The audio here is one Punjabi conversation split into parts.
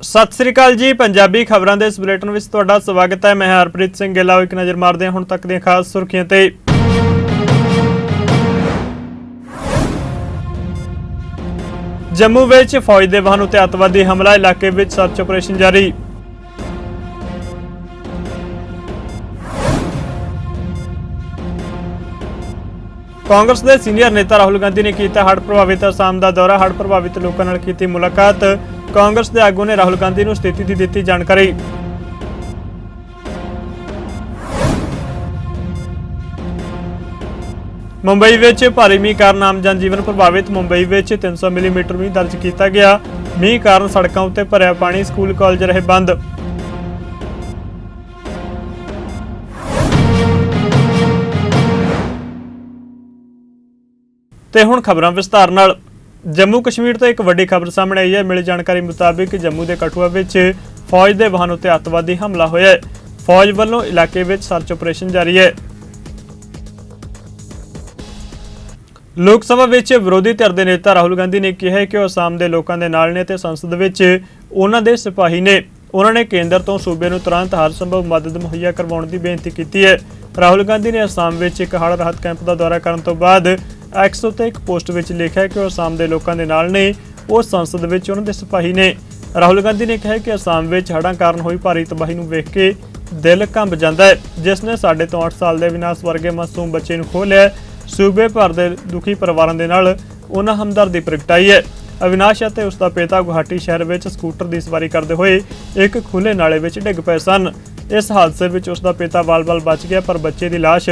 ਸਤਿ ਸ੍ਰੀ ਅਕਾਲ ਜੀ, ਪੰਜਾਬੀ ਖਬਰਾਂ ਦੇ ਇਸ ਬੁਲੇਟਿਨ ਵਿੱਚ ਤੁਹਾਡਾ ਸਵਾਗਤ ਹੈ। ਮੈਂ ਹਰਪ੍ਰੀਤ ਸਿੰਘ ਗਿੱਲਾ ਇੱਕ ਨਜ਼ਰ ਮਾਰਦੇ ਹਾਂ ਹੁਣ ਤੱਕ ਦੀਆਂ ਖਾਸ ਸੁਰਖੀਆਂ ਤੇ। ਜੰਮੂ ਵਿੱਚ ਫੌਜ ਦੇ ਵਾਹਨ ਉਤੇ ਅੱਤਵਾਦੀ ਹਮਲਾ, ਇਲਾਕੇ ਵਿੱਚ ਸਰਚ ਆਪਰੇਸ਼ਨ ਜਾਰੀ। ਕਾਂਗਰਸ ਦੇ ਸੀਨੀਅਰ ਨੇਤਾ ਰਾਹੁਲ ਗਾਂਧੀ ਨੇ ਕੀਤਾ ਹੜ੍ਹ ਪ੍ਰਭਾਵਿਤ, ਅਸਾਮ ਦਾ ਦੌਰਾ। ਹੜ੍ਹ ਪ੍ਰਭਾਵਿਤ ਲੋਕਾਂ ਨਾਲ ਕੀਤੀ ਮੁਲਾਕਾਤ। ਕਾਂਗਰਸ ਦੇ ਆਗੂ ਨੇ ਰਾਹੁਲ ਗਾਂਧੀ ਨੂੰ ਸਥਿਤੀ ਦੀ ਦਿੱਤੀ ਜਾਣਕਾਰੀ। ਮੁੰਬਈ ਵਿੱਚ ਭਾਰੀ ਮੀਂਹ ਕਾਰਨ ਆਮ ਜਨਜੀਵਨ ਪ੍ਰਭਾਵਿਤ। ਮੁੰਬਈ ਵਿੱਚ 300 ਮਿਲੀਮੀਟਰ ਮੀਂਹ ਦਰਜ ਕੀਤਾ ਗਿਆ। ਮੀਂਹ ਕਾਰਨ ਸੜਕਾਂ ਉੱਤੇ ਭਰਿਆ ਪਾਣੀ ਸਕੂਲ, ਕਾਲਜ ਰਹੇ ਬੰਦ। ਤੇ ਹੁਣ ਖਬਰਾਂ ਵਿਸਤਾਰ ਨਾਲ। ਜੰਮੂ ਕਸ਼ਮੀਰ ਤੋਂ ਇੱਕ ਵੱਡੀ ਖਬਰ ਸਾਹਮਣੇ ਆਈ ਹੈ। ਮਿਲੀ ਜਾਣਕਾਰੀ ਮੁਤਾਬਿਕ ਜੰਮੂ ਦੇ ਕਠੂਆ ਵਿੱਚ ਫੌਜ ਦੇ ਵਾਹਨ ਉੱਤੇ ਅੱਤਵਾਦੀ ਹਮਲਾ ਹੋਇਆ ਹੈ। ਫੌਜ ਵੱਲੋਂ ਇਲਾਕੇ ਵਿੱਚ ਸਰਚ ਆਪਰੇਸ਼ਨ ਜਾਰੀ ਹੈ। ਲੋਕ ਸਭਾ ਵਿੱਚ ਵਿਰੋਧੀ ਧਿਰ ਦੇ ਨੇਤਾ ਰਾਹੁਲ ਗਾਂਧੀ ਨੇ ਕਿਹਾ ਕਿ ਉਹ ਅਸਾਮ ਦੇ ਲੋਕਾਂ ਦੇ ਨਾਲ ਨੇ ਤੇ ਸੰਸਦ ਵਿੱਚ ਉਹਨਾਂ ਦੇ ਸਿਪਾਹੀ ਨੇ। ਉਹਨਾਂ ਨੇ ਕੇਂਦਰ ਤੋਂ ਸੂਬੇ ਨੂੰ ਤੁਰੰਤ ਹਰ ਸੰਭਵ ਮਦਦ ਮੁਹੱਈਆ ਕਰਵਾਉਣ ਦੀ ਬੇਨਤੀ ਕੀਤੀ ਹੈ। ਰਾਹੁਲ ਗਾਂਧੀ ਨੇ ਅਸਾਮ ਵਿੱਚ ਇੱਕ ਹੜ੍ਹ ਰਾਹਤ ਕੈਂਪ ਦਾ ਦੌਰਾ ਕਰਨ ਤੋਂ ਬਾਅਦ ਐਕਸ ਉੱਤੇ ਇੱਕ ਪੋਸਟ ਵਿੱਚ ਲਿਖਿਆ ਕਿ ਉਹ ਅਸਾਮ ਦੇ ਲੋਕਾਂ ਦੇ ਨਾਲ ਨੇ, ਉਹ ਸੰਸਦ ਵਿੱਚ ਉਹਨਾਂ ਦੇ ਸਿਪਾਹੀ ਨੇ। ਰਾਹੁਲ ਗਾਂਧੀ ਨੇ ਕਿਹਾ ਕਿ ਅਸਾਮ ਵਿੱਚ ਹੜ੍ਹਾਂ ਕਾਰਨ ਹੋਈ ਭਾਰੀ ਤਬਾਹੀ ਨੂੰ ਵੇਖ ਕੇ ਦਿਲ ਕੰਬ ਜਾਂਦਾ ਹੈ, ਜਿਸ ਨੇ ਸਾਡੇ ਤੋਂ 8 ਸਾਲ ਦੇ ਵਿਨਾਸ਼ ਵਰਗੇ ਮਾਸੂਮ ਬੱਚੇ ਨੂੰ ਖੋਹ ਲਿਆ ਸੂਬੇ ਭਰ ਦੇ ਦੁਖੀ ਪਰਿਵਾਰਾਂ ਦੇ ਨਾਲ ਉਹਨਾਂ ਹਮਦਰਦੀ ਪ੍ਰਗਟਾਈ ਹੈ। ਅਵਿਨਾਸ਼ ਅਤੇ ਉਸ ਦਾ ਪਿਤਾ ਗੁਹਾਟੀ ਸ਼ਹਿਰ ਵਿੱਚ ਸਕੂਟਰ ਦੀ ਸਵਾਰੀ ਕਰਦੇ ਹੋਏ ਇੱਕ ਖੁੱਲੇ ਨਾਲੇ ਵਿੱਚ ਡਿੱਗ ਪਏ ਸਨ। ਇਸ ਹਾਦਸੇ ਵਿੱਚ ਉਸ ਦਾ ਪਿਤਾ ਬਾਲ-ਬਾਲ ਬਚ ਗਿਆ, ਪਰ ਬੱਚੇ ਦੀ ਲਾਸ਼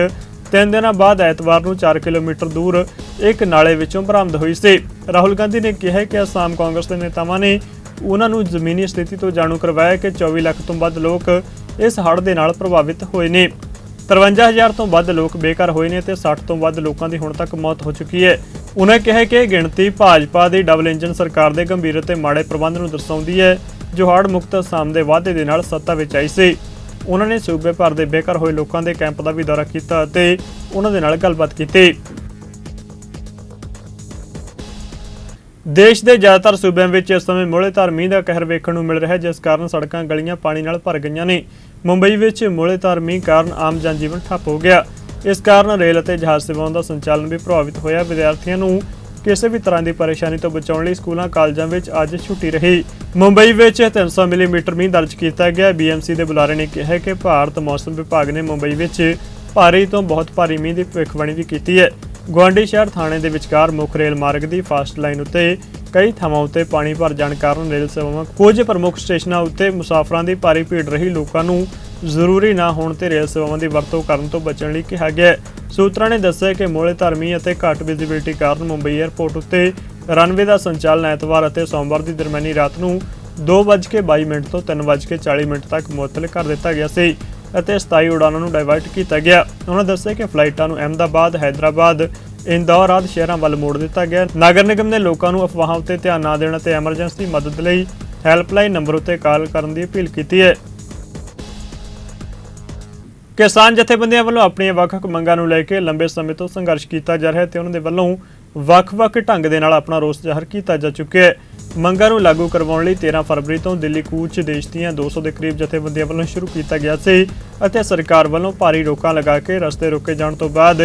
ਤਿੰਨ ਦਿਨਾਂ ਬਾਅਦ ਐਤਵਾਰ ਨੂੰ 4 ਕਿਲੋਮੀਟਰ ਦੂਰ ਇੱਕ ਨਾਲੇ ਵਿੱਚੋਂ ਬਰਾਮਦ ਹੋਈ ਸੀ। ਰਾਹੁਲ ਗਾਂਧੀ ਨੇ ਕਿਹਾ ਕਿ ਅਸਾਮ ਕਾਂਗਰਸ ਦੇ ਨੇਤਾਵਾਂ ਨੇ ਉਹਨਾਂ ਨੂੰ ਜ਼ਮੀਨੀ ਸਥਿਤੀ ਤੋਂ ਜਾਣੂ ਕਰਵਾਇਆ ਕਿ 24 ਲੱਖ ਤੋਂ ਵੱਧ ਲੋਕ ਇਸ ਹੜ੍ਹ ਦੇ ਨਾਲ ਪ੍ਰਭਾਵਿਤ ਹੋਏ ਨੇ। 53000 ਤੋਂ ਵੱਧ ਲੋਕ ਬੇਘਰ ਹੋਏ ਨੇ ਤੇ 60 ਤੋਂ ਵੱਧ ਲੋਕਾਂ ਦੀ ਹੁਣ ਤੱਕ ਮੌਤ ਹੋ ਚੁੱਕੀ ਹੈ। ਉਹਨਾਂ ਕਿਹਾ ਕਿ ਇਹ ਗਿਣਤੀ ਭਾਜਪਾ ਦੀ ਡਬਲ ਇੰਜਨ ਸਰਕਾਰ ਦੇ ਗੰਭੀਰ ਅਤੇ ਮਾੜੇ ਪ੍ਰਬੰਧ ਨੂੰ ਦਰਸਾਉਂਦੀ ਹੈ, ਜੋ ਹੜ੍ਹ ਮੁਕਤ ਅਸਾਮ ਦੇ ਵਾਅਦੇ ਦੇ ਨਾਲ ਸੱਤਾ ਵਿੱਚ ਆਈ ਸੀ। ਉਹਨਾਂ ਨੇ ਸੂਬੇ ਭਰ ਦੇ ਬੇਘਰ ਹੋਏ ਲੋਕਾਂ ਦੇ ਕੈਂਪ ਦਾ ਵੀ ਦੌਰਾ ਕੀਤਾ ਅਤੇ ਉਹਨਾਂ ਦੇ ਨਾਲ ਗੱਲਬਾਤ ਕੀਤੀ। ਦੇਸ਼ ਦੇ ਜ਼ਿਆਦਾਤਰ ਸੂਬਿਆਂ ਵਿੱਚ ਇਸ ਸਮੇਂ ਮੋਹਲੇਧਾਰ ਮੀਂਹ ਦਾ ਕਹਿਰ ਵੇਖਣ ਨੂੰ ਮਿਲ ਰਿਹਾ ਹੈ ਜਿਸ ਕਾਰਨ ਸੜਕਾਂ ਗਲੀਆਂ ਪਾਣੀ ਨਾਲ ਭਰ ਗਈਆਂ ਨੇ। ਮੁੰਬਈ ਵਿੱਚ ਮੋਹਲੇਧਾਰ ਮੀਂਹ ਕਾਰਨ ਆਮ ਜਨਜੀਵਨ ਠੱਪ ਹੋ ਗਿਆ। ਇਸ ਕਾਰਨ ਰੇਲ ਅਤੇ ਜਹਾਜ਼ ਸੇਵਾਵਾਂ ਦਾ ਸੰਚਾਲਨ ਵੀ ਪ੍ਰਭਾਵਿਤ ਹੋਇਆ। ਵਿਦਿਆਰਥੀਆਂ ਨੂੰ ਕਿਸੇ ਵੀ ਤਰ੍ਹਾਂ ਦੀ ਪਰੇਸ਼ਾਨੀ ਤੋਂ ਬਚਾਉਣ ਲਈ ਸਕੂਲਾਂ, ਕਾਲਜਾਂ ਵਿੱਚ ਅੱਜ ਛੁੱਟੀ ਰਹੀ। ਮੁੰਬਈ ਵਿੱਚ 300 ਮਿਲੀਮੀਟਰ ਮੀਂਹ ਦਰਜ ਕੀਤਾ ਗਿਆ। ਬੀਐਮਸੀ ਦੇ ਬੁਲਾਰੇ ਨੇ ਕਿਹਾ ਕਿ ਭਾਰਤ ਮੌਸਮ ਵਿਭਾਗ ਨੇ ਮੁੰਬਈ ਵਿੱਚ ਭਾਰੀ ਤੋਂ ਬਹੁਤ ਭਾਰੀ ਮੀਂਹ ਦੀ ਭਵਿੱਖਬਾਣੀ ਵੀ ਕੀਤੀ ਹੈ। ਗੁਆਂਢੀ ਸ਼ਹਿਰ ਥਾਣੇ ਦੇ ਵਿਚਕਾਰ ਮੁੱਖ ਰੇਲ ਮਾਰਗ ਦੀ ਫਾਸਟ ਲਾਈਨ ਉੱਤੇ ਕਈ ਥਾਵਾਂ ਉੱਤੇ ਪਾਣੀ ਭਰ ਜਾਣ ਕਾਰਨ ਰੇਲ ਸੇਵਾਵਾਂ ਕੁਝ ਪ੍ਰਮੁੱਖ ਸਟੇਸ਼ਨਾਂ ਉੱਤੇ ਮੁਸਾਫਰਾਂ ਦੀ ਭਾਰੀ ਭੀੜ ਰਹੀ। ਲੋਕਾਂ ਨੂੰ ਜ਼ਰੂਰੀ ਨਾ ਹੋਣ ਤੇ ਰੇਲ ਸੇਵਾਵਾਂ ਦੀ ਵਰਤੋਂ ਕਰਨ ਤੋਂ ਬਚਣ ਲਈ ਕਿਹਾ ਗਿਆ ਹੈ। ਸੂਤਰਾਂ ਨੇ ਦੱਸਿਆ ਕਿ ਮੋਲੇ ਧਰਮੀ ਅਤੇ ਘੱਟ ਵਿਜ਼ਿਬਿਲਟੀ ਕਾਰਨ ਮੁੰਬਈ 에ਅਰਪੋਰਟ ਉੱਤੇ ਰਨਵੇ ਦਾ ਸੰਚਾਲਨ ਐਤਵਾਰ ਅਤੇ ਸੋਮਵਾਰ ਦੀ ਦਰਮਿਆਨੀ ਰਾਤ ਨੂੰ 2:22 ਮਿੰਟ ਤੋਂ 3:40 ਮਿੰਟ ਤੱਕ ਮੁਅੱਤਲ ਕਰ ਦਿੱਤਾ ਗਿਆ ਸੀ। ਅਤੇ 27 ਉਡਾਨਾਂ ਨੂੰ ਡਾਇਵਰਟ ਕੀਤਾ ਗਿਆ। ਉਹਨਾਂ ਦੱਸਿਆ ਕਿ ਫਲਾਈਟਾਂ ਨੂੰ ਅਹਿਮਦਾਬਾਦ, ਹੈਦਰਾਬਾਦ, ਇੰਦੌਰ ਆਦਿ ਸ਼ਹਿਰਾਂ ਵੱਲ ਮੋੜ ਦਿੱਤਾ ਗਿਆ। ਨਗਰ ਨਿਗਮ ਨੇ ਲੋਕਾਂ ਨੂੰ ਅਫਵਾਹਾਂ ਉੱਤੇ ਧਿਆਨ ਨਾ ਦੇਣ ਅਤੇ ਐਮਰਜੈਂਸੀ ਮਦਦ ਲਈ ਹੈਲਪਲਾਈਨ ਨੰਬਰ ਉੱਤੇ ਕਾਲ ਕਰਨ ਦੀ ਅਪੀਲ ਕੀਤੀ ਹੈ। ਕਿਸਾਨ ਜਥੇਬੰਦੀਆਂ ਵੱਲੋਂ ਆਪਣੀਆਂ ਵੱਖ-ਵੱਖ ਮੰਗਾਂ ਨੂੰ ਲੈ ਕੇ ਲੰਬੇ ਸਮੇਂ ਤੋਂ ਸੰਘਰਸ਼ ਕੀਤਾ ਜਾ ਰਿਹਾ ਹੈ ਤੇ ਉਹਨਾਂ ਦੇ ਵੱਲੋਂ ਵੱਖ-ਵੱਖ ਢੰਗ ਦੇ ਨਾਲ ਆਪਣਾ ਰੋਸ ਜ਼ਾਹਰ ਕੀਤਾ ਜਾ ਚੁੱਕਿਆ ਹੈ। ਮੰਗਾਂ ਨੂੰ ਲਾਗੂ ਕਰਵਾਉਣ ਲਈ 13 ਫਰਵਰੀ ਤੋਂ ਦਿੱਲੀ ਕੂਚ ਦੇਸ਼ ਦੀਆਂ 200 ਦੇ ਕਰੀਬ ਜਥੇਬੰਦੀਆਂ ਵੱਲੋਂ ਸ਼ੁਰੂ ਕੀਤਾ ਗਿਆ ਸੀ ਅਤੇ ਸਰਕਾਰ ਵੱਲੋਂ ਭਾਰੀ ਰੋਕਾਂ ਲਗਾ ਕੇ ਰਸਤੇ ਰੋਕੇ ਜਾਣ ਤੋਂ ਬਾਅਦ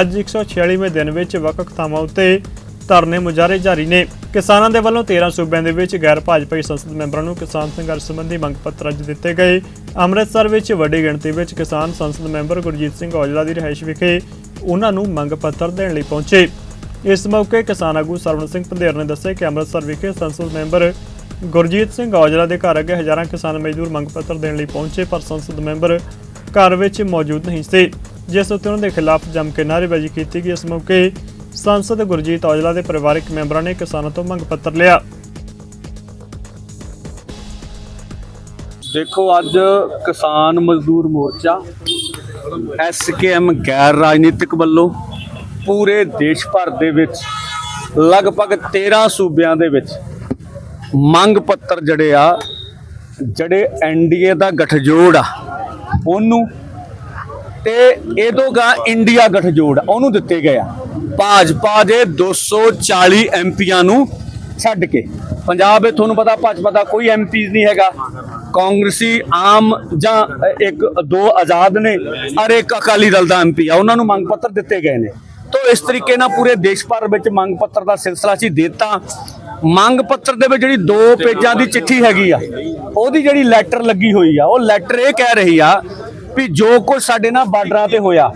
ਅੱਜ 146ਵੇਂ ਦਿਨ ਵਿੱਚ ਵੱਖ-ਵੱਖ ਥਾਵਾਂ ਉੱਤੇ ਧਰਨੇ ਮੁਜ਼ਾਹਰੇ ਜਾਰੀ ਨੇ। ਕਿਸਾਨਾਂ ਦੇ ਵੱਲੋਂ 13 ਸੂਬਿਆਂ ਦੇ ਵਿੱਚ ਗੈਰ ਭਾਜਪਾਈ ਸੰਸਦ ਮੈਂਬਰਾਂ ਨੂੰ ਕਿਸਾਨ ਸੰਘਰਸ਼ ਸੰਬੰਧੀ ਮੰਗ ਪੱਤਰ ਅੱਜ ਦਿੱਤੇ ਗਏ। ਅੰਮ੍ਰਿਤਸਰ ਵਿੱਚ ਵੱਡੀ ਗਿਣਤੀ ਵਿੱਚ ਕਿਸਾਨ ਸੰਸਦ ਮੈਂਬਰ ਗੁਰਜੀਤ ਸਿੰਘ ਔਜਲਾ ਦੀ ਰਿਹਾਇਸ਼ ਵਿਖੇ ਉਹਨਾਂ ਨੂੰ ਮੰਗ ਪੱਤਰ ਦੇਣ ਲਈ ਪਹੁੰਚੇ। ਇਸ ਮੌਕੇ ਕਿਸਾਨ ਆਗੂ ਸਰਵਣ ਸਿੰਘ ਪੰਧੇਰ ਨੇ ਦੱਸਿਆ ਕਿ ਅੰਮ੍ਰਿਤਸਰ ਵਿਖੇ ਸੰਸਦ ਮੈਂਬਰ ਗੁਰਜੀਤ ਸਿੰਘ ਔਜਲਾ ਦੇ ਘਰ ਅੱਗੇ ਹਜ਼ਾਰਾਂ ਕਿਸਾਨ ਮਜ਼ਦੂਰ ਮੰਗ ਪੱਤਰ ਦੇਣ ਲਈ ਪਹੁੰਚੇ, ਪਰ ਸੰਸਦ ਮੈਂਬਰ ਘਰ ਵਿੱਚ ਮੌਜੂਦ ਨਹੀਂ ਸੀ, ਜਿਸ ਉੱਤੇ ਉਹਨਾਂ ਦੇ ਖਿਲਾਫ ਜੰਮ ਕੇ ਨਾਅਰੇਬਾਜ਼ੀ ਕੀਤੀ ਗਈ। ਇਸ ਮੌਕੇ ਸੰਸਦ ਗੁਰਜੀਤ ਔਜਲਾ ਦੇ ਪਰਿਵਾਰਕ ਮੈਂਬਰਾਂ ਨੇ ਕਿਸਾਨਾਂ ਤੋਂ ਮੰਗ ਪੱਤਰ ਲਿਆ। ਦੇਖੋ, ਅੱਜ ਕਿਸਾਨ ਮਜ਼ਦੂਰ ਮੋਰਚਾ ਐਸਕੇਐਮ ਗੈਰ ਰਾਜਨੀਤਿਕ ਵੱਲੋਂ ਪੂਰੇ ਦੇਸ਼ ਭਰ ਦੇ ਵਿੱਚ ਲਗਭਗ 13 ਸੂਬਿਆਂ ਦੇ ਵਿੱਚ ਮੰਗ ਪੱਤਰ ਜਿਹੜੇ ਆ, ਜਿਹੜੇ ਐਨਡੀਏ ਦਾ ਗਠਜੋੜ ਆ, ਉਹਨੂੰ ਤੇ ਇਹਦੋਗਾ ਇੰਡੀਆ ਗਠਜੋੜ ਉਹਨੂੰ ਦਿੱਤੇ ਗਏ ਆ। ਭਾਜਪਾ ਦੇ 240 ਐਮਪੀਆਂ ਨੂੰ ਛੱਡ ਕੇ। ਪੰਜਾਬ ਵਿੱਚ ਤੁਹਾਨੂੰ ਪਤਾ, ਭਾਜਪਾ ਦਾ ਕੋਈ ਐਮਪੀ ਨਹੀਂ ਹੈਗਾ। ਕਾਂਗਰਸੀ ਆਮ ਜਾਂ ਇੱਕ, ਦੋ ਆਜ਼ਾਦ ਨੇ ਔਰ ਇੱਕ ਅਕਾਲੀ ਦਲ ਦਾ ਐਮਪੀ ਆ, ਉਹਨਾਂ ਨੂੰ ਮੰਗ ਪੱਤਰ ਦਿੱਤੇ ਗਏ ਨੇ। ਤੋਂ ਇਸ ਤਰੀਕੇ ਨਾਲ ਪੂਰੇ ਦੇਸ਼ ਭਰ ਵਿੱਚ ਮੰਗ ਪੱਤਰ ਦਾ ਸਿਲਸਿਲਾ ਸੀ ਦਿੱਤਾ। ਮੰਗ ਪੱਤਰ ਦੇ ਵਿੱਚ ਜਿਹੜੀ ਦੋ ਪੇਜਾਂ ਦੀ ਚਿੱਠੀ ਹੈਗੀ ਆ, ਉਹਦੀ ਜਿਹੜੀ ਲੈਟਰ ਲੱਗੀ ਹੋਈ ਆ, ਉਹ ਲੈਟਰ ਇਹ ਕਹਿ ਰਹੀ ਆ ਵੀ ਜੋ ਕੁਝ ਸਾਡੇ ਨਾਲ ਬਾਰਡਰਾਂ ਤੇ ਹੋਇਆ,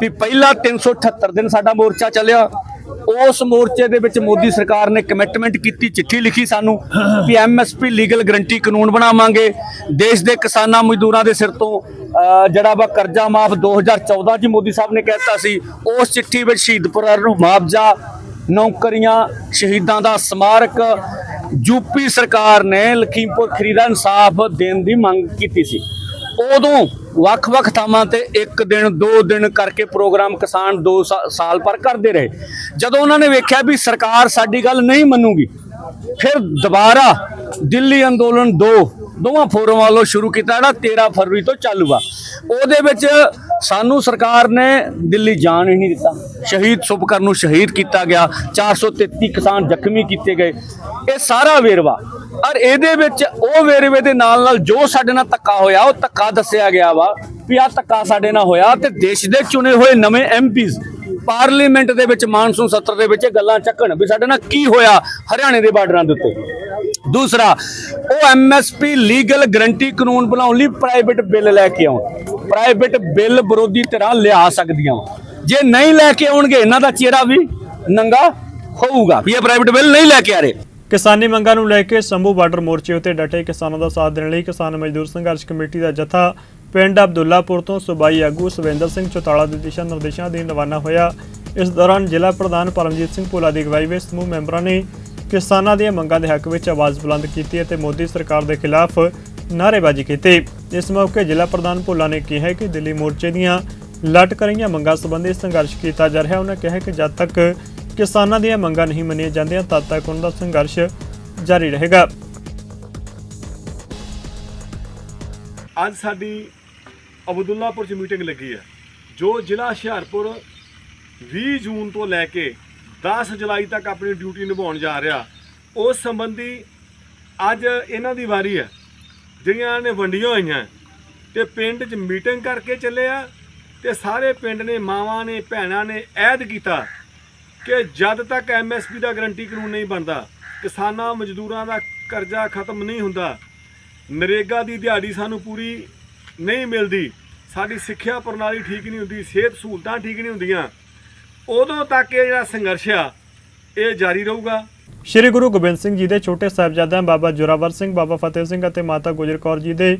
ਵੀ ਪਹਿਲਾ 378 ਦਿਨ ਸਾਡਾ ਮੋਰਚਾ ਚੱਲਿਆ ਉਸ ਮੋਰਚੇ ਦੇ ਵਿੱਚ ਮੋਦੀ ਸਰਕਾਰ ਨੇ ਕਮਿਟਮੈਂਟ ਕੀਤੀ, ਚਿੱਠੀ ਲਿਖੀ ਸਾਨੂੰ ਵੀ ਐਮਐਸਪੀ ਲੀਗਲ ਗਰੰਟੀ ਕਾਨੂੰਨ ਬਣਾਵਾਂਗੇ। ਦੇਸ਼ ਦੇ ਕਿਸਾਨਾਂ ਮਜ਼ਦੂਰਾਂ ਦੇ ਸਿਰ ਤੋਂ ਜਿਹੜਾ ਵਾ ਕਰਜ਼ਾ ਮਾਫ 2014 ਚ ਮੋਦੀ ਸਾਹਿਬ ਨੇ ਕਹਿਤਾ ਸੀ, ਉਸ ਚਿੱਠੀ ਵਿੱਚ ਸ਼ਹੀਦ ਨੂੰ ਮੁਆਵਜ਼ਾ, ਨੌਕਰੀਆਂ, ਸ਼ਹੀਦਾਂ ਦਾ ਸਮਾਰਕ ਯੂਪੀ ਸਰਕਾਰ ਨੇ ਲਖੀਮਪੁਰ ਖਰੀਦਾ ਇਨਸਾਫ ਦੇਣ ਦੀ ਮੰਗ ਕੀਤੀ ਸੀ। ਉਦੋਂ ਵੱਖ-ਵੱਖ ਥਾਵਾਂ ਤੇ ਇੱਕ ਦਿਨ, ਦੋ ਦਿਨ ਕਰਕੇ ਪ੍ਰੋਗਰਾਮ ਕਿਸਾਨ 2 ਸਾਲ ਪਰ ਕਰਦੇ ਰਹੇ। ਜਦੋਂ ਉਹਨਾਂ ਨੇ ਵੇਖਿਆ ਵੀ ਸਰਕਾਰ ਸਾਡੀ ਗੱਲ ਨਹੀਂ ਮੰਨੂਗੀ, ਫਿਰ ਦੁਬਾਰਾ ਦਿੱਲੀ ਅੰਦੋਲਨ 2 ਦੋਵਾਂ ਫੋਰਮ ਵੱਲੋਂ ਸ਼ੁਰੂ ਕੀਤਾ ਜਿਹੜਾ 13 ਫਰਵਰੀ ਤੋਂ ਚਾਲੂ ਆ। ਉਹਦੇ ਵਿੱਚ ਸਾਨੂੰ ਸਰਕਾਰ ਨੇ ਦਿੱਲੀ ਜਾਣ ਹੀ ਨਹੀਂ ਦਿੱਤਾ। ਸ਼ਹੀਦ ਸੁਭਕਰ ਨੂੰ ਸ਼ਹੀਦ ਕੀਤਾ ਗਿਆ। 433 ਕਿਸਾਨ ਜ਼ਖਮੀ ਕੀਤੇ ਗਏ। ਇਹ ਸਾਰਾ ਵੇਰਵਾ। ਔਰ ਇਹਦੇ ਵਿੱਚ ਉਹ ਵੇਰਵੇ ਦੇ ਨਾਲ ਨਾਲ ਜੋ ਸਾਡੇ ਨਾਲ ਧੱਕਾ ਹੋਇਆ, ਉਹ ਧੱਕਾ ਦੱਸਿਆ ਗਿਆ ਵਾ ਵੀ ਆਹ ਧੱਕਾ ਸਾਡੇ ਨਾਲ ਹੋਇਆ ਤੇ ਦੇਸ਼ ਦੇ ਚੁਣੇ ਹੋਏ ਨਵੇਂ ਐਮਪੀਜ਼ ਪਾਰਲੀਮੈਂਟ ਦੇ ਵਿੱਚ, ਮਾਨਸੂਨ ਸੱਤਰ ਦੇ ਵਿੱਚ ਇਹ ਗੱਲਾਂ ਚੱਕਣ ਵੀ ਸਾਡੇ ਨਾਲ ਕੀ ਹੋਇਆ ਹਰਿਆਣੇ ਦੇ ਬਾਰਡਰਾਂ ਦੇ ਉੱਤੇ। ਦੂਸਰਾ, ਉਹ ਐਮਐਸਪੀ ਲੀਗਲ ਗਰੰਟੀ ਕਾਨੂੰਨ ਬਣਾਉਣ ਲਈ ਪ੍ਰਾਈਵੇਟ ਬਿੱਲ ਲੈ ਕੇ ਆਉਣ। ਪ੍ਰਾਈਵੇਟ ਬਿੱਲ ਵਿਰੋਧੀ ਧਿਰਾਂ ਲਿਆ ਸਕਦੀਆਂ ਜੇ ਨਹੀਂ ਲੈ ਕੇ ਆਉਣਗੇ, ਇਹਨਾਂ ਦਾ ਚਿਹਰਾ ਵੀ ਨੰਗਾ ਹੋਊਗਾ ਵੀ ਇਹ ਪ੍ਰਾਈਵੇਟ ਬਿੱਲ ਨਹੀਂ ਲੈ ਕੇ ਆ ਰਹੇ। ਕਿਸਾਨੀ ਮੰਗਾਂ ਨੂੰ ਲੈ ਕੇ ਸੰਭੂ ਬਾਰਡਰ ਮੋਰਚੇ ਉਤੇ ਡਟੇ ਕਿਸਾਨਾਂ ਦਾ ਸਾਥ ਦੇਣ ਲਈ ਕਿਸਾਨ ਮਜ਼ਦੂਰ ਸੰਘਰਸ਼ ਕਮੇਟੀ ਦਾ ਜਥਾ ਪਿੰਡ ਅਬਦੁੱਲਾਪੁਰ ਤੋਂ ਸੂਬਾਈ ਆਗੂ ਸੁਵਿੰਦਰ ਸਿੰਘ ਚੌਤਾਲਾ ਦੇ ਦਿਸ਼ਾ ਨਿਰਦੇਸ਼ਾਂ ਅਧੀਨ ਰਵਾਨਾ ਹੋਇਆ। ਇਸ ਦੌਰਾਨ ਜ਼ਿਲ੍ਹਾ ਪ੍ਰਧਾਨ ਪਰਮਜੀਤ ਸਿੰਘ ਭੋਲਾ ਦੀ ਅਗਵਾਈ ਵਿੱਚ ਸਮੂਹ ਮੈਂਬਰਾਂ ਨੇ ਕਿਸਾਨਾਂ ਦੀਆਂ ਮੰਗਾਂ ਦੇ ਹੱਕ ਵਿੱਚ ਆਵਾਜ਼ ਬੁਲੰਦ ਕੀਤੀ ਅਤੇ ਮੋਦੀ ਸਰਕਾਰ ਦੇ ਖਿਲਾਫ ਨਾਅਰੇਬਾਜ਼ੀ ਕੀਤੀ। ਇਸ ਮੌਕੇ ਜ਼ਿਲ੍ਹਾ ਪ੍ਰਧਾਨ ਭੋਲਾ ਨੇ ਕਿਹਾ ਕਿ ਦਿੱਲੀ ਮੋਰਚੇ ਦੀਆਂ ਲਟਕ ਰਹੀਆਂ ਮੰਗਾਂ ਸੰਬੰਧੀ ਸੰਘਰਸ਼ ਕੀਤਾ ਜਾ ਰਿਹਾ। ਉਹਨਾਂ ਕਿਹਾ ਕਿ ਜਦ ਤੱਕ ਕਿਸਾਨਾਂ ਦੀਆਂ ਮੰਗਾਂ ਨਹੀਂ ਮੰਨੀਆਂ ਜਾਂਦੀਆਂ, ਤਦ ਤੱਕ ਉਹਨਾਂ ਦਾ ਸੰਘਰਸ਼ ਜਾਰੀ ਰਹੇਗਾ। ਅੱਜ ਸਾਡੀ ਅਬਦੁੱਲਾਪੁਰ ਚ ਮੀਟਿੰਗ ਲੱਗੀ ਹੈ, ਜੋ ਜ਼ਿਲ੍ਹਾ ਹੁਸ਼ਿਆਰਪੁਰ 20 ਜੂਨ ਤੋਂ ਲੈ ਕੇ 10 ਜੁਲਾਈ ਤੱਕ ਆਪਣੀ ਡਿਊਟੀ ਨਿਭਾਉਣ ਜਾ ਰਿਹਾ। ਉਸ ਸੰਬੰਧੀ ਅੱਜ ਇਹਨਾਂ ਦੀ ਵਾਰੀ ਹੈ। ਜਿਹੜੀਆਂ ਨੇ ਵੰਡੀਆਂ ਹੋਈਆਂ, ਤੇ ਪਿੰਡ 'ਚ ਮੀਟਿੰਗ ਕਰਕੇ ਚੱਲੇ ਆ, ਤੇ ਸਾਰੇ ਪਿੰਡ ਨੇ, ਮਾਵਾਂ ਨੇ, ਭੈਣਾਂ ਨੇ ਐਦ ਕੀਤਾ ਕਿ ਜਦ ਤੱਕ ਐਮਐਸਪੀ ਦਾ ਗਰੰਟੀ ਕਾਨੂੰਨ ਨਹੀਂ ਬਣਦਾ, ਕਿਸਾਨਾਂ, ਮਜ਼ਦੂਰਾਂ ਦਾ ਕਰਜ਼ਾ ਖਤਮ ਨਹੀਂ ਹੁੰਦਾ, ਨਰੇਗਾ ਦੀ ਦਿਹਾੜੀ ਸਾਨੂੰ ਪੂਰੀ ਨਹੀਂ ਮਿਲਦੀ, ਸਾਡੀ ਸਿੱਖਿਆ ਪ੍ਰਣਾਲੀ ਠੀਕ ਨਹੀਂ ਹੁੰਦੀ, ਸਿਹਤ ਸਹੂਲਤਾਂ ਠੀਕ ਨਹੀਂ ਹੁੰਦੀਆਂ ਉਦੋਂ ਤੱਕ ਇਹ ਜਿਹੜਾ ਸੰਘਰਸ਼ ਆ, ਇਹ ਜਾਰੀ ਰਹੂਗਾ। ਸ਼੍ਰੀ ਗੁਰੂ ਗੋਬਿੰਦ ਸਿੰਘ ਜੀ ਦੇ ਛੋਟੇ ਸਾਹਿਬਜ਼ਾਦਿਆਂ ਬਾਬਾ ਜੋਰਾਵਰ ਸਿੰਘ, ਬਾਬਾ ਫਤਿਹ ਸਿੰਘ ਅਤੇ ਮਾਤਾ ਗੁਜਰ ਕੌਰ ਜੀ ਦੇ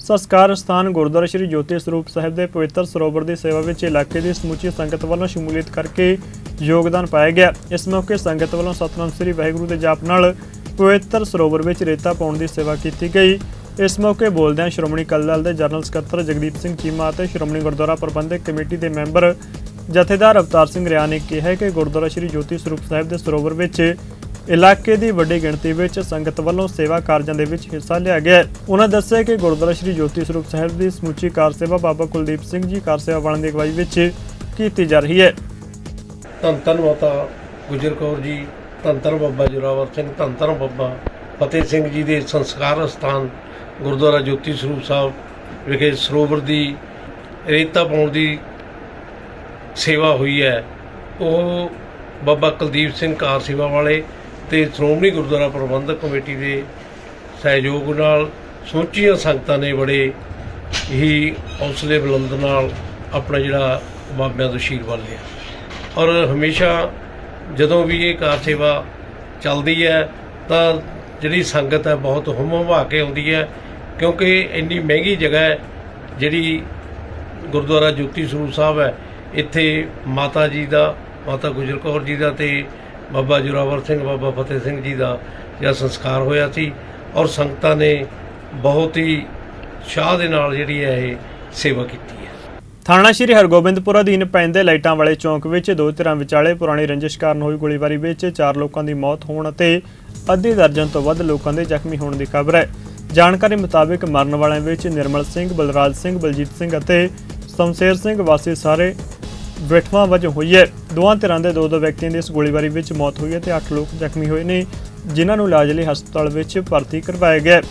ਸੰਸਕਾਰ ਸਥਾਨ ਗੁਰਦੁਆਰਾ ਸ਼੍ਰੀ ਜੋਤੀ ਸਰੂਪ ਸਾਹਿਬ ਦੇ ਪਵਿੱਤਰ ਸਰੋਵਰ ਦੀ ਸੇਵਾ ਵਿੱਚ ਇਲਾਕੇ ਦੀ ਸਮੁੱਚੀ ਸੰਗਤ ਵੱਲੋਂ ਸ਼ਮੂਲੀਅਤ ਕਰਕੇ ਯੋਗਦਾਨ ਪਾਇਆ ਗਿਆ। ਇਸ ਮੌਕੇ ਸੰਗਤ ਵੱਲੋਂ ਸਤਨਾਮ ਸ੍ਰੀ ਵਾਹਿਗੁਰੂ ਦੇ ਜਾਪ ਨਾਲ ਪਵਿੱਤਰ ਸਰੋਵਰ ਵਿੱਚ ਰੇਤਾ ਪਾਉਣ ਦੀ ਸੇਵਾ ਕੀਤੀ ਗਈ। ਇਸ ਮੌਕੇ ਬੋਲਦਿਆਂ ਸ਼੍ਰੋਮਣੀ ਅਕਾਲੀ ਦਲ ਦੇ ਜਨਰਲ ਸਕੱਤਰ ਜਗਦੀਪ ਸਿੰਘ ਚੀਮਾ ਅਤੇ ਸ਼੍ਰੋਮਣੀ ਗੁਰਦੁਆਰਾ ਪ੍ਰਬੰਧਕ ਕਮੇਟੀ ਦੇ ਮੈਂਬਰ ਜਥੇਦਾਰ ਅਵਤਾਰ ਸਿੰਘ ਰਿਆ ਨੇ ਕਿਹਾ ਕਿ ਗੁਰਦੁਆਰਾ ਸ਼੍ਰੀ ਜੋਤੀ ਸਰੂਪ ਸਾਹਿਬ ਦੇ ਸਰੋਵਰ ਵਿੱਚ ਇਲਾਕੇ ਦੀ ਵੱਡੀ ਗਿਣਤੀ ਵਿੱਚ ਸੰਗਤ ਵੱਲੋਂ ਸੇਵਾ ਕਾਰਜਾਂ ਦੇ ਵਿੱਚ ਹਿੱਸਾ ਲਿਆ ਗਿਆ ਉਹਨਾਂ ਦੱਸਿਆ ਕਿ ਗੁਰਦੁਆਰਾ ਸ਼੍ਰੀ ਜੋਤੀ ਸਰੂਪ ਸਾਹਿਬ ਦੀ ਸਮੁੱਚੀ ਕਾਰ ਸੇਵਾ ਬਾਬਾ ਕੁਲਦੀਪ ਸਿੰਘ ਜੀ ਕਾਰ ਸੇਵਾ ਵਾਲਿਆਂ ਦੀ ਅਗਵਾਈ ਵਿੱਚ ਕੀਤੀ ਜਾ ਰਹੀ ਹੈ। ਧੰਨ ਧੰਨ ਮਾਤਾ ਗੁਜਰ ਕੌਰ ਜੀ, ਧੰਨ ਧੰਨ ਬਾਬਾ ਜੋਰਾਵਰ ਸਿੰਘ, ਧੰਨ ਧੰਨ ਬਾਬਾ ਫਤਿਹ ਸਿੰਘ ਜੀ ਦੇ ਸੰਸਕਾਰ ਸਥਾਨ ਗੁਰਦੁਆਰਾ ਜੋਤੀ ਸਰੂਪ ਸਾਹਿਬ ਵਿਖੇ ਸਰੋਵਰ ਦੀ ਰੇਤਾ ਪਾਉਣ ਦੀ ਸੇਵਾ ਹੋਈ ਹੈ। ਉਹ ਬਾਬਾ ਕੁਲਦੀਪ ਸਿੰਘ ਕਾਰ ਸੇਵਾ ਵਾਲੇ ਤੇ ਸ਼੍ਰੋਮਣੀ ਗੁਰਦੁਆਰਾ ਪ੍ਰਬੰਧਕ ਕਮੇਟੀ ਦੇ ਸਹਿਯੋਗ ਨਾਲ ਸਮੁੱਚੀਆਂ ਸੰਗਤਾਂ ਨੇ ਬੜੇ ਹੀ ਹੌਸਲੇ ਬੁਲੰਦ ਨਾਲ ਆਪਣਾ ਜਿਹੜਾ ਬਾਬਿਆਂ ਤੋਂ ਆਸ਼ੀਰਵਾਦ ਲਿਆ। ਔਰ ਹਮੇਸ਼ਾ ਜਦੋਂ ਵੀ ਇਹ ਕਾਰ ਸੇਵਾ ਚੱਲਦੀ ਹੈ ਤਾਂ ਜਿਹੜੀ ਸੰਗਤ ਹੈ ਬਹੁਤ ਹੁੰਮ ਹਮਾ ਕੇ ਆਉਂਦੀ ਹੈ ਕਿਉਂਕਿ ਇੰਨੀ ਮਹਿੰਗੀ ਜਗ੍ਹਾ ਹੈ ਜਿਹੜੀ ਗੁਰਦੁਆਰਾ ਜੋਤੀ ਸਰੂਪ ਸਾਹਿਬ ਹੈ। ਇੱਥੇ ਮਾਤਾ ਜੀ ਦਾ, ਮਾਤਾ ਗੁਜਰ ਕੌਰ ਜੀ ਦਾ ਤੇ ਬਾਬਾ ਜੋਰਾਵਰ ਸਿੰਘ, ਬਾਬਾ ਫਤਿਹ ਸਿੰਘ ਜੀ ਦਾ ਜਿਹੜਾ ਸੰਸਕਾਰ ਹੋਇਆ ਸੀ ਔਰ ਸੰਗਤਾਂ ਨੇ ਬਹੁਤ ਹੀ ਸ਼ਾਹ ਦੇ ਨਾਲ ਜਿਹੜੀ ਹੈ ਇਹ ਸੇਵਾ ਕੀਤੀ ਹੈ। ਥਾਣਾ ਸ਼੍ਰੀ ਹਰਗੋਬਿੰਦਪੁਰ ਅਧੀਨ ਪੈਂਦੇ ਲਾਈਟਾਂ ਵਾਲੇ ਚੌਂਕ ਵਿੱਚ ਦੋ ਧਿਰਾਂ ਵਿਚਾਲੇ ਪੁਰਾਣੀ ਰੰਜਿਸ਼ ਕਾਰਨ ਹੋਈ ਗੋਲੀਬਾਰੀ ਵਿੱਚ ਚਾਰ ਲੋਕਾਂ ਦੀ ਮੌਤ ਹੋਣ ਅਤੇ ਅੱਧੇ ਦਰਜਨ ਤੋਂ ਵੱਧ ਲੋਕਾਂ ਦੇ ਜ਼ਖਮੀ ਹੋਣ ਦੀ ਖਬਰ ਹੈ। ਜਾਣਕਾਰੀ ਮੁਤਾਬਕ ਮਰਨ ਵਾਲਿਆਂ ਵਿੱਚ ਨਿਰਮਲ ਸਿੰਘ, ਬਲਰਾਜ ਸਿੰਘ, ਬਲਜੀਤ ਸਿੰਘ ਅਤੇ ਸ਼ਮਸ਼ੇਰ ਸਿੰਘ ਵਾਸੀ ਸਾਰੇ ਵਿਠਵਾਂ ਵਜੋਂ ਹੋਈ ਹੈ। ਦੋਵਾਂ ਧਿਰਾਂ ਦੇ ਦੋ ਦੋ ਵਿਅਕਤੀਆਂ ਦੀ ਇਸ ਗੋਲੀਬਾਰੀ ਵਿੱਚ ਮੌਤ ਹੋਈ ਹੈ ਤੇ 8 ਲੋਕ ਜ਼ਖਮੀ ਹੋਏ ਨੇ ਜਿਨ੍ਹਾਂ ਨੂੰ ਇਲਾਜ ਲਈ ਹਸਪਤਾਲ ਵਿੱਚ ਭਰਤੀ ਕਰਵਾਇਆ ਗਿਆ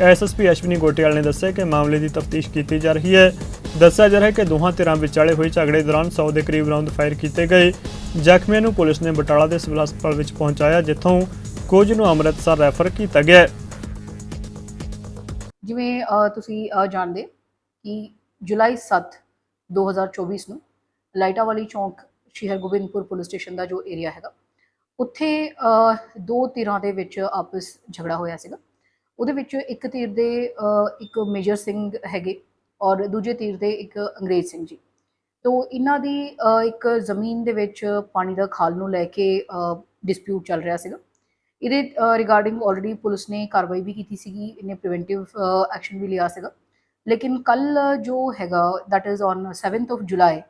ਐਸਐਸਪੀ ਅਸ਼ਵਨੀ ਗੋਟਿਆਲ ਨੇ ਦੱਸਿਆ ਕਿ ਮਾਮਲੇ ਦੀ ਤਫਤੀਸ਼ ਕੀਤੀ ਜਾ ਰਹੀ ਹੈ। ਦੱਸਿਆ ਜਾ ਰਿਹਾ ਹੈ ਕਿ ਦੋਹਾਂ ਧਿਰਾਂ ਵਿਚਾਲੇ ਹੋਏ ਝਗੜੇ ਦੌਰਾਨ 100 ਦੇ ਕਰੀਬ ਰਾਉਂਡ ਫਾਇਰ ਕੀਤੇ ਗਏ। ਜ਼ਖਮੀਆਂ ਨੂੰ ਪੁਲਿਸ ਨੇ ਬਟਾਲਾ ਦੇ ਸਿਵਲ ਹਸਪਤਾਲ ਵਿੱਚ ਪਹੁੰਚਾਇਆ ਜਿੱਥੋਂ ਕੁਝ ਨੂੰ ਅੰਮ੍ਰਿਤਸਰ ਰੈਫਰ ਕੀਤਾ ਗਿਆ ਜਿਵੇਂ ਤੁਸੀਂ ਅ, ਜਾਣਦੇ ਕਿ ਜੁਲਾਈ 7 2024 ਨੂੰ ਲਾਈਟਾ ਵਾਲੀ ਚੌਂਕ ਸ਼੍ਰੀ ਹਰਗੋਬਿੰਦਪੁਰ ਪੁਲਿਸ ਸਟੇਸ਼ਨ ਦਾ ਜੋ ਏਰੀਆ ਹੈਗਾ, ਉੱਥੇ ਦੋ ਧਿਰਾਂ ਦੇ ਵਿੱਚ ਆਪਸ ਝਗੜਾ ਹੋਇਆ ਸੀਗਾ। ਉਹਦੇ ਵਿੱਚ ਇੱਕ ਧਿਰ ਦੇ ਇੱਕ ਮੇਜਰ ਸਿੰਘ ਹੈਗੇ ਔਰ ਦੂਜੇ ਧਿਰ ਦੇ ਇੱਕ ਅੰਗਰੇਜ਼ ਸਿੰਘ ਜੀ। ਤੋਂ ਇਹਨਾਂ ਦੀ ਇੱਕ ਜ਼ਮੀਨ ਦੇ ਵਿੱਚ ਪਾਣੀ ਦਾ ਖਾਲ ਨੂੰ ਲੈ ਕੇ ਡਿਸਪਿਊਟ ਚੱਲ ਰਿਹਾ ਸੀਗਾ। ਇਹਦੇ ਰਿਗਾਰਡਿੰਗ ਆਲਰੇਡੀ ਪੁਲਿਸ ਨੇ ਕਾਰਵਾਈ ਵੀ ਕੀਤੀ ਸੀਗੀ, ਇਹਨੇ ਪ੍ਰੀਵੈਂਟਿਵ ਐਕਸ਼ਨ ਵੀ ਲਿਆ ਸੀਗਾ। ਲੇਕਿਨ ਕੱਲ ਜੋ ਹੈਗਾ that is on 7th of July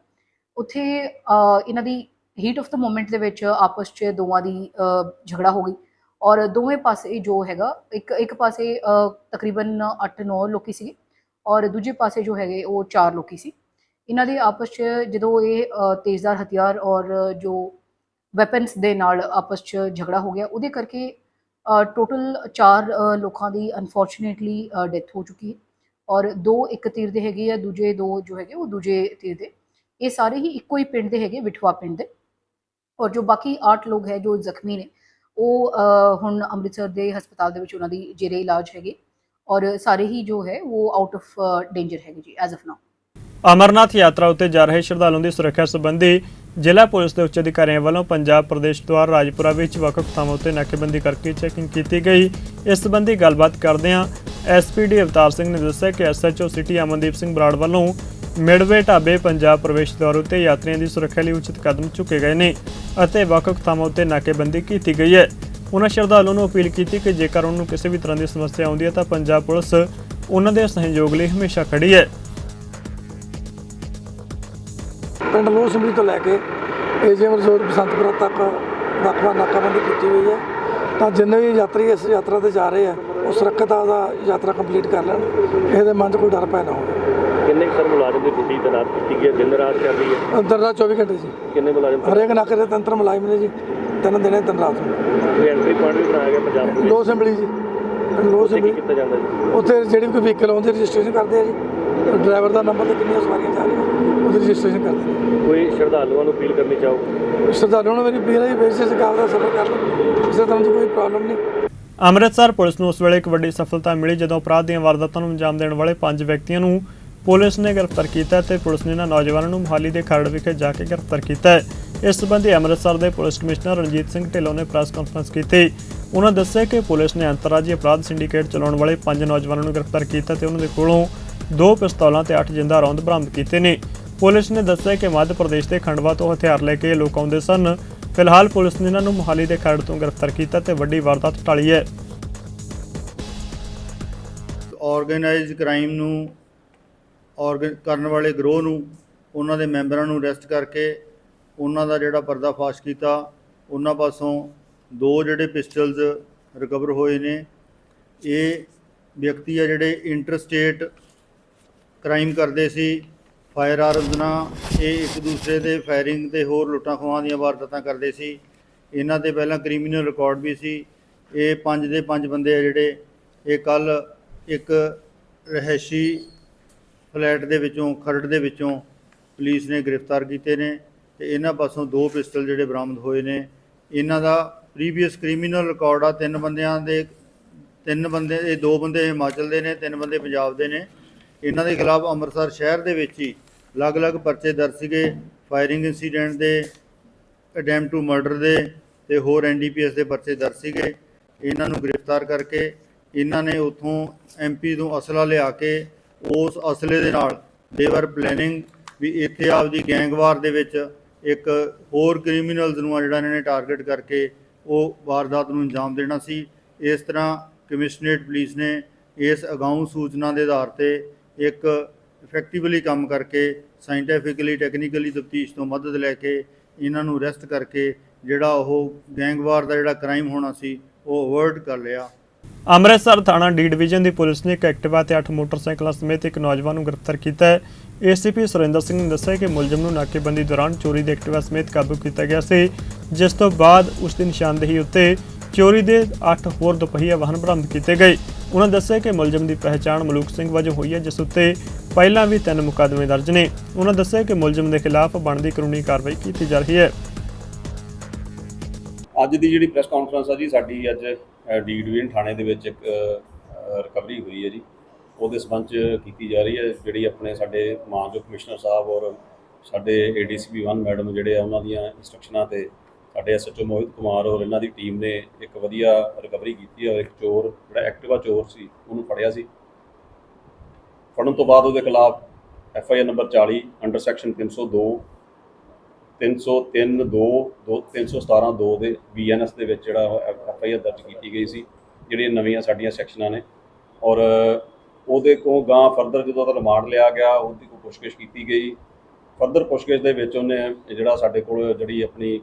ਉੱਥੇ ਇਹਨਾਂ ਦੀ ਹੀਟ ਆਫ ਦਾ ਮੂਮੈਂਟ ਦੇ ਵਿੱਚ ਆਪਸ 'ਚ ਦੋਵਾਂ ਦੀ ਝਗੜਾ ਹੋ ਗਈ। ਔਰ ਦੋਵੇਂ ਪਾਸੇ ਜੋ ਹੈਗਾ, ਇੱਕ ਇੱਕ ਪਾਸੇ ਤਕਰੀਬਨ 8-9 ਲੋਕੀ ਸੀਗੇ ਔਰ ਦੂਜੇ ਪਾਸੇ ਜੋ ਹੈਗੇ ਉਹ 4 ਲੋਕੀ ਸੀ। ਇਹਨਾਂ ਦੇ ਆਪਸ 'ਚ ਜਦੋਂ ਇਹ ਤੇਜ਼ਦਾਰ ਹਥਿਆਰ ਔਰ ਜੋ ਵੈਪਨਸ ਦੇ ਨਾਲ ਆਪਸ 'ਚ ਝਗੜਾ ਹੋ ਗਿਆ, ਉਹਦੇ ਕਰਕੇ ਟੋਟਲ 4 ਲੋਕਾਂ ਦੀ ਅਨਫੋਰਚੂਨੇਟਲੀ ਡੈਥ ਹੋ ਚੁੱਕੀ ਹੈ। ਔਰ ਦੋ ਇੱਕ ਤੀਰ ਦੇ ਹੈਗੇ ਆ, ਦੂਜੇ ਦੋ ਜੋ ਹੈਗੇ ਉਹ ਦੂਜੇ ਤੀਰ ਦੇ। ਇਹ ਸਾਰੇ ਹੀ ਇੱਕੋ ਹੀ ਪਿੰਡ ਦੇ ਹੈਗੇ ਵਿਠਵਾ ਪਿੰਡ ਦੇ। ਔਰ ਜੋ ਬਾਕੀ 8 ਲੋਕ ਹੈ, ਜੋ ਜ਼ਖਮੀ ਨੇ, ਉਹ ਹੁਣ ਅੰਮ੍ਰਿਤਸਰ ਦੇ ਹਸਪਤਾਲ ਦੇ ਵਿੱਚ ਉਹਨਾਂ ਦੀ ਜੇਰੇ ਇਲਾਜ ਹੈਗੇ। ਔਰ ਸਾਰੇ ਹੀ ਜੋ ਹੈ, ਉਹ ਆਊਟ ਆਫ ਡੇਂਜਰ ਹੈਗੇ ਜੀ ਐਜ਼ ਆਫ ਨਾਓ ਅਮਰਨਾਥ ਯਾਤਰਾ ਉੱਤੇ ਜਾ ਰਹੇ ਸ਼ਰਧਾਲੂਆਂ ਦੀ ਸੁਰੱਖਿਆ ਸੰਬੰਧੀ ਜ਼ਿਲ੍ਹਾ ਪੁਲਿਸ ਦੇ ਉੱਚ ਅਧਿਕਾਰੀਆਂ ਵੱਲੋਂ ਪੰਜਾਬ ਪ੍ਰਦੇਸ਼ ਦੁਆਰ ਰਾਜਪੁਰਾ ਵਿੱਚ ਵੱਖ-ਵੱਖ ਥਾਵਾਂ ਉੱਤੇ ਨਾਕੇਬੰਦੀ ਕਰਕੇ ਚੈਕਿੰਗ ਕੀਤੀ ਗਈ। ਇਸ ਸੰਬੰਧੀ ਗੱਲਬਾਤ ਕਰਦਿਆਂ ਐਸਪੀਡੀ ਅਵਤਾਰ ਸਿੰਘ ਨੇ ਦੱਸਿਆ ਕਿ ਐਸਐਚਓ ਸਿਟੀ ਅਮਨਦੀਪ ਸਿੰਘ ਬਰਾੜ ਵੱਲੋਂ ਮਿਡਵੇ ਢਾਬੇ ਪੰਜਾਬ ਪ੍ਰਵੇਸ਼ ਦੁਆਰ ਉੱਤੇ ਯਾਤਰੀਆਂ ਦੀ ਸੁਰੱਖਿਆ ਲਈ ਉਚਿਤ ਕਦਮ ਚੁੱਕੇ ਗਏ ਨੇ ਅਤੇ ਵੱਖ-ਵੱਖ ਥਾਵਾਂ ਉੱਤੇ ਨਾਕੇਬੰਦੀ ਕੀਤੀ ਗਈ ਹੈ। ਉਹਨਾਂ ਸ਼ਰਧਾਲੂਆਂ ਨੂੰ ਅਪੀਲ ਕੀਤੀ ਕਿ ਜੇਕਰ ਉਹਨਾਂ ਨੂੰ ਕਿਸੇ ਵੀ ਤਰ੍ਹਾਂ ਦੀ ਸਮੱਸਿਆ ਆਉਂਦੀ ਹੈ ਤਾਂ ਪੰਜਾਬ ਪੁਲਿਸ ਉਹਨਾਂ ਦੇ ਸਹਿਯੋਗ ਲਈ ਹਮੇਸ਼ਾ ਖੜੀ ਹੈ। ਪਿੰਡ ਲੋਹ ਸਿੰਬਲੀ ਤੋਂ ਲੈ ਕੇ ਏਜੀਐਮ ਰਿਜ਼ੋਰਟ ਬਸੰਤਪੁਰਾ ਤੱਕ ਵੱਖ-ਵੱਖ ਨਾਕਾਬੰਦੀ ਕੀਤੀ ਹੋਈ ਹੈ। ਤਾਂ ਜਿੰਨੇ ਵੀ ਯਾਤਰੀ ਇਸ ਯਾਤਰਾ ਤੇ ਜਾ ਰਹੇ ਆ, ਉਹ ਸੁਰੱਖਿਅਤ ਦਾ ਯਾਤਰਾ ਕੰਪਲੀਟ ਕਰ ਲੈਣ। ਕਿਸੇ ਦੇ ਮਨ 'ਚ ਕੋਈ ਡਰ ਪੈ ਨਾ ਹੋਵੇ। ਸਰ ਮੁਲਾਜ਼ਮ ਦੀ ਡਿਊਟੀ ਤੈਨਾਤ ਕੀਤੀ ਗਈ ਹੈ ਦਿਨ ਰਾਤ ਚੱਲ ਰਹੀ ਹੈ। ਅੰਦਰ ਦਾ 24 ਘੰਟੇ ਜੀ। ਕਿੰਨੇ ਮੁਲਾਜ਼ਮ ਹਰੇਕ ਨਾਕੇ ਦੇ ਤੰਤਰ ਮੁਲਾਜ਼ਮ ਨੇ ਜੀ। ਤਿੰਨ ਦਿਨੇ ਤਿੰਨ ਰਾਤ ਨੂੰ। ਕੋਈ ਐਂਟਰੀ ਪੁਆਇੰਟ ਵੀ ਬਣਾਇਆ ਗਿਆ ਪੰਜਾਬ ਪੁਲਿਸ ਲੋਹ ਸਿੰਬਲੀ ਜੀ। ਲੋਹ ਉੱਥੇ ਕੀ ਸਿੰਬਲੀ ਕੀਤਾ ਜਾਂਦਾ ਜੀ? ਉੱਥੇ ਜਿਹੜੀ ਵੀ ਕੋਈ ਵਹੀਕਲ ਆਉਂਦੀ ਰਜਿਸਟ੍ਰੇਸ਼ਨ ਕਰਦੇ ਆ ਜੀ। ਡਰਾਈਵਰ ਦਾ ਨੰਬਰ ਤੇ ਕਿੰਨੀਆਂ ਸਵਾਰੀਆਂ ਜਾ ਰਹੀਆਂ ਉਹਦੀ ਰਜਿਸਟ੍ਰੇਸ਼ਨ ਕਰਦੇ ਕੋਈ ਸ਼ਰਧਾਲੂਆਂ ਨੂੰ ਅਪੀਲ ਕਰਨੀ ਚਾਹੋ? ਸ਼ਰਧਾਲੂਆਂ ਨੂੰ ਮੇਰੀ ਅਪੀਲ ਹੈ ਜੀ ਬੇਸਿਸ ਕਾਲ ਦਾ ਸਫ਼ਰ ਕਰ ਲਓ। ਕਿਸੇ ਤਰ੍ਹਾਂ ਦੀ ਕੋਈ ਪ੍ਰੋਬਲਮ ਨਹੀਂ। ਅੰਮ੍ਰਿਤਸਰ ਪੁਲਿਸ ਨੂੰ ਉਸ ਵੇਲੇ ਇੱਕ ਵੱਡੀ ਸਫਲਤਾ ਮਿਲੀ ਜਦੋਂ ਅਪਰਾਧ ਦੀਆਂ ਵਾਰਦਾਤਾਂ ਨੂੰ ਅੰਜਾਮ ਦੇਣ ਵਾਲੇ ਪੰਜ ਵਿਅਕਤੀਆਂ ਨੂੰ ਪੁਲਿਸ ਨੇ ਗ੍ਰਿਫਤਾਰ ਕੀਤਾ ਤੇ ਪੁਲਿਸ ਨੇ ਇਹਨਾਂ ਨੌਜਵਾਨਾਂ ਨੂੰ ਮੁਹਾਲੀ ਦੇ ਖਰੜ ਵਿਖੇ ਜਾ ਕੇ ਗ੍ਰਿਫਤਾਰ ਕੀਤਾ ਹੈ। ਇਸ ਸਬੰਧੀ ਅੰਮ੍ਰਿਤਸਰ ਦੇ ਪੁਲਿਸ ਕਮਿਸ਼ਨਰ ਰਣਜੀਤ ਸਿੰਘ ਢਿੱਲੋਂ ਨੇ ਪ੍ਰੈਸ ਕਾਨਫਰੰਸ ਕੀਤੀ। ਉਹਨਾਂ ਦੱਸਿਆ ਕਿ ਪੁਲਿਸ ਨੇ ਅੰਤਰਰਾਜੀ ਅਪਰਾਧ ਸਿੰਡੀਕੇਟ ਚਲਾਉਣ ਵਾਲੇ ਪੰਜ ਨੌਜਵਾਨਾਂ ਨੂੰ ਗ੍ਰਿਫਤਾਰ ਕੀਤਾ ਤੇ ਉਹਨਾਂ ਦੇ ਕੋਲੋਂ ਦੋ ਪਿਸਤੌਲਾਂ ਤੇ 8 ਜਿੰਦਾ ਰੌਂਦ ਬਰਾਮਦ ਕੀਤੇ ਨੇ। ਪੁਲਿਸ ਨੇ ਦੱਸਿਆ ਕਿ ਮੱਧ ਪ੍ਰਦੇਸ਼ ਦੇ ਖੰਡਵਾ ਤੋਂ ਹਥਿਆਰ ਲੈ ਕੇ ਲੋਕ ਆਉਂਦੇ ਸਨ। ਫਿਲਹਾਲ ਪੁਲਿਸ ਨੇ ਇਹਨਾਂ ਨੂੰ ਮੁਹਾਲੀ ਦੇ ਖਰੜ ਤੋਂ ਗ੍ਰਿਫਤਾਰ ਕੀਤਾ ਤੇ ਵੱਡੀ ਵਾਰਦਾਤ ਟਾਲੀ ਹੈ। ਆਰਗੇਨਾਈਜ਼ਡ ਕ੍ਰਾਈਮ ਨੂੰ ਆਰਗਨ ਕਰਨ ਵਾਲੇ ਗਰੋਹ ਨੂੰ, ਉਹਨਾਂ ਦੇ ਮੈਂਬਰਾਂ ਨੂੰ ਅਰੈਸਟ ਕਰਕੇ ਉਹਨਾਂ ਦਾ ਜਿਹੜਾ ਪਰਦਾਫਾਸ਼ ਕੀਤਾ, ਉਹਨਾਂ ਪਾਸੋਂ ਦੋ ਜਿਹੜੇ ਪਿਸਟਲਸ ਰਿਕਵਰ ਹੋਏ ਨੇ। ਇਹ ਵਿਅਕਤੀ ਆ ਜਿਹੜੇ ਇੰਟਰਸਟੇਟ ਕ੍ਰਾਈਮ ਕਰਦੇ ਸੀ ਫਾਇਰ ਆਰਮਸ ਨਾਲ। ਇਹ ਇੱਕ ਦੂਸਰੇ ਦੇ ਫਾਇਰਿੰਗ ਤੇ ਹੋਰ ਲੁੱਟਾਂ ਖੋਹਾਂ ਦੀਆਂ ਵਾਰਦਾਤਾਂ ਕਰਦੇ ਸੀ। ਇਹਨਾਂ ਤੇ ਪਹਿਲਾਂ ਕ੍ਰਿਮੀਨਲ ਰਿਕਾਰਡ ਵੀ ਸੀ। ਇਹ ਪੰਜ ਦੇ ਪੰਜ ਬੰਦੇ ਆ ਜਿਹੜੇ, ਇਹ ਕੱਲ ਇੱਕ ਰਹਿਸ਼ੀ ਫਲੈਟ ਦੇ ਵਿੱਚੋਂ, ਖਰੜ ਦੇ ਵਿੱਚੋਂ ਪੁਲਿਸ ਨੇ ਗ੍ਰਿਫਤਾਰ ਕੀਤੇ ਨੇ ਤੇ ਇਹਨਾਂ ਪਾਸੋਂ ਦੋ ਪਿਸਟਲ ਜਿਹੜੇ ਬਰਾਮਦ ਹੋਏ ਨੇ। ਇਹਨਾਂ ਦਾ ਪ੍ਰੀਵੀਅਸ ਕ੍ਰਿਮੀਨਲ ਰਿਕਾਰਡ ਆ, ਤਿੰਨ ਬੰਦਿਆਂ ਦੇ, ਤਿੰਨ ਬੰਦੇ, ਇਹ ਦੋ ਬੰਦੇ ਹਿਮਾਚਲ ਦੇ ਨੇ, ਤਿੰਨ ਬੰਦੇ ਪੰਜਾਬ ਦੇ ਨੇ। ਇਹਨਾਂ ਦੇ ਖਿਲਾਫ ਅੰਮ੍ਰਿਤਸਰ ਸ਼ਹਿਰ ਦੇ ਵਿੱਚ ਹੀ ਅਲੱਗ-ਅਲੱਗ ਪਰਚੇ ਦਰਜ ਸੀਗੇ ਫਾਇਰਿੰਗ ਇਨਸੀਡੈਂਟ ਦੇ ਅਟੈਂਪਟ ਟੂ ਮਰਡਰ ਦੇ ਤੇ ਹੋਰ ਐਨਡੀਪੀਐਸ ਦੇ ਪਰਚੇ ਦਰਜ ਸੀਗੇ। ਇਹਨਾਂ ਨੂੰ ਗ੍ਰਿਫਤਾਰ ਕਰਕੇ ਇਹਨਾਂ ਨੇ ਉਥੋਂ ਐਮਪੀ ਤੋਂ ਅਸਲਾ ਲਿਆ ਕੇ ਉਸ ਅਸਲੇ ਦੇ ਨਾਲ। ਦੇਵਰ ਪਲੈਨਿੰਗ ਵੀ ਇੱਥੇ ਆਪਦੀ ਗੈਂਗਵਾਰ ਦੇ ਵਿੱਚ ਇੱਕ ਹੋਰ ਕ੍ਰਿਮੀਨਲਸ ਨੂੰ ਆ ਜਿਹੜਾ ਇਹਨਾਂ ਨੇ ਟਾਰਗੇਟ ਕਰਕੇ ਉਹ ਵਾਰਦਾਤ ਨੂੰ ਅੰਜਾਮ ਦੇਣਾ ਸੀ। ਇਸ ਤਰ੍ਹਾਂ ਕਮਿਸ਼ਨਰੇਟ ਪੁਲਿਸ ਨੇ ਇਸ ਅਗਾਊਂ ਸੂਚਨਾ ਦੇ ਆਧਾਰ ਤੇ ਇੱਕ ਇਫੈਕਟਿਵਲੀ ਕੰਮ ਕਰਕੇ ਸਾਇੰਟੀਫਿਕਲੀ ਟੈਕਨੀਕਲੀ ਤਫਤੀਸ਼ ਤੋਂ ਮਦਦ ਲੈ ਕੇ ਇਹਨਾਂ ਨੂੰ ਅਰੈਸਟ ਕਰਕੇ ਜਿਹੜਾ ਉਹ ਗੈਂਗਵਾਰ ਦਾ ਜਿਹੜਾ ਕ੍ਰਾਈਮ ਹੋਣਾ ਸੀ, ਉਹ ਅਵੋਇਡ ਕਰ ਲਿਆ। ਅੰਮ੍ਰਿਤਸਰ ਥਾਣਾ ਡੀ ਡਿਵੀਜ਼ਨ ਦੀ ਪੁਲਿਸ ਨੇ ਇੱਕ ਐਕਟਿਵਾ ਤੇ 8 ਮੋਟਰਸਾਈਕਲਾਂ ਸਮੇਤ ਇੱਕ ਨੌਜਵਾਨ ਨੂੰ ਗ੍ਰਿਫਤਾਰ ਕੀਤਾ ਹੈ। ਏਸੀਪੀ ਸੁਰਿੰਦਰ ਸਿੰਘ ਨੇ ਦੱਸਿਆ ਕਿ ਮੁਲਜ਼ਮ ਨੂੰ ਨਾਕੇਬੰਦੀ ਦੌਰਾਨ ਚੋਰੀ ਦੇ ਐਕਟਿਵਾ ਸਮੇਤ ਕਾਬੂ ਕੀਤਾ ਗਿਆ ਸੀ, ਜਿਸ ਤੋਂ ਬਾਅਦ ਉਸ ਦੀ ਨਿਸ਼ਾਨਦੇਹੀ ਉੱਤੇ ਚੋਰੀ ਦੇ 8 ਹੋਰ ਦੁਪਹੀਆ ਵਾਹਨ ਬਰਾਮਦ ਕੀਤੇ ਗਏ। ਉਹਨਾਂ ਦੱਸਿਆ ਕਿ ਮੁਲਜ਼ਮ ਦੀ ਪਹਿਚਾਣ ਮਲੂਕ ਸਿੰਘ ਵਜੋਂ ਹੋਈ ਹੈ, ਜਿਸ ਉੱਤੇ ਪਹਿਲਾਂ ਵੀ ਤਿੰਨ ਮੁਕੱਦਮੇ ਦਰਜ ਨੇ। ਉਹਨਾਂ ਦੱਸਿਆ ਕਿ ਮੁਲਜ਼ਮ ਦੇ ਖਿਲਾਫ ਬਣਦੀ ਕਾਨੂੰਨੀ ਕਾਰਵਾਈ ਕੀਤੀ ਜਾ ਰਹੀ ਹੈ। ਅੱਜ ਦੀ ਜਿਹੜੀ ਪ੍ਰੈਸ ਕਾਨਫਰੰਸ ਆ ਜੀ, ਸਾਡੀ ਅੱਜ ਡੀ ਡਿਵੀਜ਼ਨ ਥਾਣੇ ਦੇ ਵਿੱਚ ਇੱਕ ਰਿਕਵਰੀ ਹੋਈ ਹੈ ਜੀ। ਉਹਦੇ ਸਬੰਧ ਚ ਕੀਤੀ ਜਾ ਰਹੀ ਹੈ, ਜਿਹੜੀ ਆਪਣੇ ਸਾਡੇ ਮਾਨਯੋਗ ਕਮਿਸ਼ਨਰ ਸਾਹਿਬ ਔਰ ਸਾਡੇ ਏਡੀਸੀਪੀ 1 ਮੈਡਮ ਜਿਹੜੇ ਆ, ਉਹਨਾਂ ਦੀਆਂ ਇਨਸਟਰਕਸ਼ਨਾਂ ਤੇ ਸਾਡੇ ਐਸਐਚਓ ਮੋਹਿਤ ਕੁਮਾਰ ਔਰ ਇਹਨਾਂ ਦੀ ਟੀਮ ਨੇ ਇੱਕ ਵਧੀਆ ਰਿਕਵਰੀ ਕੀਤੀ ਔਰ ਇੱਕ ਚੋਰ, ਜਿਹੜਾ ਐਕਟਿਵਾ ਚੋਰ ਸੀ, ਉਹਨੂੰ ਫੜਿਆ ਸੀ। ਫੜਨ ਤੋਂ ਬਾਅਦ ਉਹਦੇ ਖਿਲਾਫ ਐਫ ਆਈ ਆਰ ਨੰਬਰ 40 ਅੰਡਰ ਸੈਕਸ਼ਨ 302 303 2 317 2 ਦੇ ਬੀਐਨਐਸ ਦੇ ਵਿੱਚ ਜਿਹੜਾ ਐਫ ਆਈ ਆਰ ਦਰਜ ਕੀਤੀ ਗਈ ਸੀ, ਜਿਹੜੀਆਂ ਨਵੀਆਂ ਸਾਡੀਆਂ ਸੈਕਸ਼ਨਾਂ ਨੇ। ਔਰ ਉਹਦੇ ਕੋਲ ਗਾਂ ਫਰਦਰ ਜਦੋਂ ਉਹਦਾ ਰਿਮਾਂਡ ਲਿਆ ਗਿਆ, ਉਹਦੀ ਕੋਈ ਪੁੱਛਗਿੱਛ ਕੀਤੀ ਗਈ। ਫਰਦਰ ਪੁੱਛਗਿੱਛ ਦੇ ਵਿੱਚ ਉਹਨੇ ਜਿਹੜਾ ਸਾਡੇ ਕੋਲ ਜਿਹੜੀ ਆਪਣੀ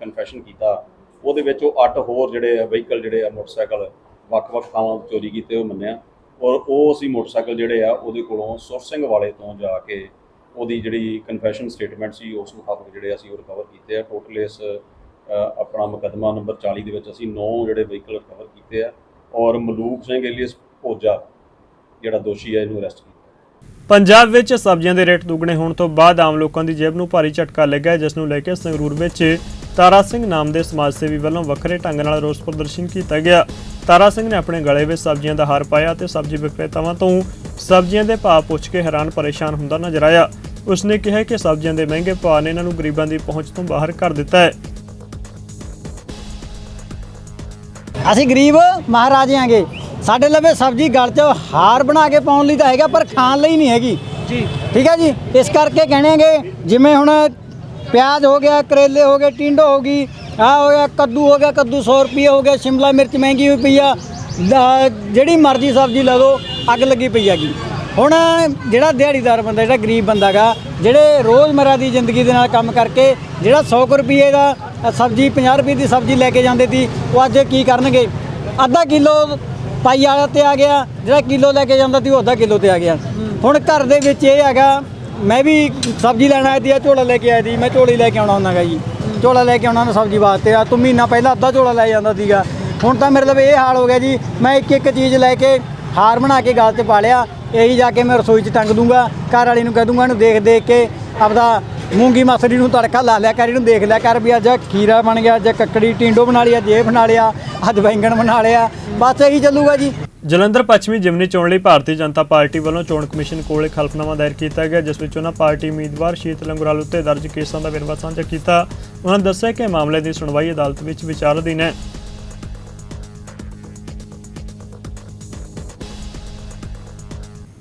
ਕਨਫੈਸ਼ਨ ਕੀਤਾ, ਉਹਦੇ ਵਿੱਚ ਉਹ ਅੱਠ ਹੋਰ ਜਿਹੜੇ ਵਹੀਕਲ ਜਿਹੜੇ ਆ, ਮੋਟਰਸਾਈਕਲ, ਵੱਖ-ਵੱਖ ਥਾਵਾਂ ਤੋਂ ਚੋਰੀ ਕੀਤੇ ਉਹ ਮੰਨਿਆ। ਔਰ ਉਹ ਅਸੀਂ ਮੋਟਰਸਾਈਕਲ ਜਿਹੜੇ ਆ, ਉਹਦੇ ਕੋਲੋਂ ਸੁਰਸਿੰਘ ਵਾਲੇ ਤੋਂ ਜਾ ਕੇ ਉਹਦੀ ਜਿਹੜੀ ਕਨਫੈਸ਼ਨ ਸਟੇਟਮੈਂਟ ਸੀ, ਉਸ ਮੁਤਾਬਕ ਜਿਹੜੇ ਅਸੀਂ ਉਹ ਰਿਕਵਰ ਕੀਤੇ ਆ। ਟੋਟਲ ਇਸ ਆਪਣਾ ਮੁਕੱਦਮਾ ਨੰਬਰ 40 ਦੇ ਵਿੱਚ ਅਸੀਂ 9 ਜਿਹੜੇ ਵਹੀਕਲ ਰਿਕਵਰ ਕੀਤੇ ਆ ਔਰ ਮਲੂਕ ਸਿੰਘ ਏਲੀਅਸ ਭੋਜਾ, ਜਿਹੜਾ ਦੋਸ਼ੀ ਹੈ ਇਹਨੂੰ ਅਰੈਸਟ ਕੀਤਾ। ਪੰਜਾਬ ਵਿੱਚ ਸਬਜ਼ੀਆਂ ਦੇ ਰੇਟ ਦੁੱਗਣੇ ਹੋਣ ਤੋਂ ਬਾਅਦ ਆਮ ਲੋਕਾਂ ਦੀ ਜੇਬ ਨੂੰ ਭਾਰੀ ਝਟਕਾ ਲੱਗਾ ਜਿਸ ਨੂੰ ਲੈ ਕੇ ਸੰਗਰੂਰ ਵਿੱਚ ਤਾਰਾ ਸਿੰਘ ਨਾਮ ਦੇ ਸਮਾਜ ਸੇਵੀ ਵੱਲੋਂ ਵੱਖਰੇ ਢੰਗ ਨਾਲ ਰੋਸ ਪ੍ਰਦਰਸ਼ਨ ਕੀਤਾ ਗਿਆ। ਤਾਰਾ ਸਿੰਘ ਨੇ ਆਪਣੇ ਗਲੇ ਵਿੱਚ ਸਬਜ਼ੀਆਂ ਦਾ ਹਾਰ ਪਾਇਆ ਤੇ ਸਬਜ਼ੀ ਵਿਕਰੇਤਾਵਾਂ ਤੋਂ ਸਬਜ਼ੀਆਂ ਦੇ ਭਾਅ ਪੁੱਛ ਕੇ ਹੈਰਾਨ ਪਰੇਸ਼ਾਨ ਹੁੰਦਾ ਨਜ਼ਰ ਆਇਆ। ਉਸਨੇ ਕਿਹਾ ਕਿ ਸਬਜ਼ੀਆਂ ਦੇ ਮਹਿੰਗੇ ਭਾਅ ਨੇ ਇਹਨਾਂ ਨੂੰ ਗਰੀਬਾਂ ਦੀ ਪਹੁੰਚ ਤੋਂ ਬਾਹਰ ਕਰ ਦਿੱਤਾ ਹੈ। ਅਸੀਂ ਗਰੀਬ ਮਹਾਰਾਜੇ ਆਂਗੇ। ਸਾਡੇ ਲਵੇ ਸਬਜ਼ੀ ਗਲ 'ਚ ਹਾਰ ਬਣਾ ਕੇ ਪਾਉਣ ਲਈ ਤਾਂ ਹੈਗਾ ਪਰ ਖਾਣ ਲਈ ਨਹੀਂ ਹੈਗੀ। ਜੀ। ਠੀਕ ਹੈ ਜੀ? ਇਸ ਕਰਕੇ ਕਹਿਣੇਗੇ ਜਿਵੇਂ ਹੁਣ ਪਿਆਜ਼ ਹੋ ਗਿਆ ਕਰੇਲੇ ਹੋ ਗਏ ਟਿੰਡੋ ਹੋ ਗਈ ਆ ਹੋ ਗਿਆ ਕੱਦੂ ਹੋ ਗਿਆ ਕੱਦੂ 100 ਰੁਪਏ ਹੋ ਗਿਆ ਸ਼ਿਮਲਾ ਮਿਰਚ ਮਹਿੰਗੀ ਹੋਈ ਪਈ ਆ। ਜਿਹੜੀ ਮਰਜ਼ੀ ਸਬਜ਼ੀ ਲਾ ਲਓ। ਅੱਗ ਲੱਗੀ ਪਈ ਹੈਗੀ। ਹੁਣ ਜਿਹੜਾ ਦਿਹਾੜੀਦਾਰ ਬੰਦਾ, ਜਿਹੜਾ ਗਰੀਬ ਬੰਦਾ ਗਾ ਜਿਹੜੇ ਰੋਜ਼ਮਰਾ ਦੀ ਜ਼ਿੰਦਗੀ ਦੇ ਨਾਲ ਕੰਮ ਕਰਕੇ ਜਿਹੜਾ 100 ਕੁ ਰੁਪਏ ਦਾ ਸਬਜ਼ੀ 50 ਰੁਪਏ ਦੀ ਸਬਜ਼ੀ ਲੈ ਕੇ ਜਾਂਦੇ ਸੀ, ਉਹ ਅੱਜ ਕੀ ਕਰਨਗੇ? ਅੱਧਾ ਕਿਲੋ ਪਾਈ ਵਾਲਾ ਤੇ ਆ ਗਿਆ, ਜਿਹੜਾ ਕਿਲੋ ਲੈ ਕੇ ਜਾਂਦਾ ਸੀ, ਉਹ ਅੱਧਾ ਕਿਲੋ ਤੇ ਆ ਗਿਆ। ਹੁਣ ਘਰ ਦੇ ਵਿੱਚ ਇਹ ਹੈਗਾ, ਮੈਂ ਵੀ ਸਬਜ਼ੀ ਲੈਣ ਆਇਆ ਸੀ ਆ ਝੋਲਾ ਲੈ ਕੇ ਆਇਆ ਸੀ, ਮੈਂ ਝੋਲੀ ਲੈ ਕੇ ਆਉਣਾ ਹੁੰਦਾ ਗਾ ਜੀ। ਝੋਲਾ ਲੈ ਕੇ ਆਉਣਾ ਨਾ ਸਬਜ਼ੀ ਵਾਸਤੇ ਆ ਤੂੰ ਮਹੀਨਾ ਪਹਿਲਾਂ ਅੱਧਾ ਝੋਲਾ ਲੈ ਜਾਂਦਾ ਸੀਗਾ। ਹੁਣ ਤਾਂ ਮੇਰੇ ਲਈ ਇਹ ਹਾਲ ਹੋ ਗਿਆ ਜੀ, ਮੈਂ ਇੱਕ ਇੱਕ ਚੀਜ਼ ਲੈ ਕੇ ਹਾਰ ਬਣਾ ਕੇ ਗਲ 'ਚ ਪਾ ਲਿਆ। ਇਹੀ ਜਾ ਕੇ ਮੈਂ ਰਸੋਈ 'ਚ ਟੰਗ ਦੂੰਗਾ, ਘਰ ਵਾਲੀ ਨੂੰ ਕਹਿ ਦੂੰਗਾ, ਇਹਨੂੰ ਦੇਖ ਦੇਖ ਕੇ ਆਪਦਾ ਮੂੰਗੀ ਮਸਰੀ ਨੂੰ ਤੜਕਾ ਲਾ ਲਿਆ ਕਰ, ਇਹਨੂੰ ਦੇਖ ਲਿਆ ਕਰ ਵੀ ਅੱਜ ਆਹ ਖੀਰਾ ਬਣ ਗਿਆ, ਅੱਜ ਕੱਕੜੀ ਟਿੰਡੋ ਬਣਾ ਲਿਆ ਜੇ ਬਣਾ ਲਿਆ, ਅੱਜ ਬੈਂਗਣ ਬਣਾ ਲਿਆ। ਬਸ ਇਹੀ ਚੱਲੂਗਾ ਜੀ। ਜਲੰਧਰ ਪੱਛਮੀ ਜਿਮਨੀ ਚੋਣ ਲਈ ਭਾਰਤੀ ਜਨਤਾ ਪਾਰਟੀ ਵੱਲੋਂ ਚੋਣ ਕਮਿਸ਼ਨ ਕੋਲ ਇੱਕ ਹਲਫਨਾਮਾ ਦਾਇਰ ਕੀਤਾ ਗਿਆ, ਜਿਸ ਵਿੱਚ ਉਹਨਾਂ ਪਾਰਟੀ ਉਮੀਦਵਾਰ ਸ਼ੀਤ ਲੰਗਰਾਲ ਉੱਤੇ ਦਰਜ ਕੇਸਾਂ ਦਾ ਵੇਰਵਾ ਸਾਂਝਾ ਕੀਤਾ। ਉਹਨਾਂ ਦੱਸਿਆ ਕਿ ਮਾਮਲੇ ਦੀ ਸੁਣਵਾਈ ਅਦਾਲਤ ਵਿੱਚ ਵਿਚਾਰ ਅਧੀਨ ਹੈ।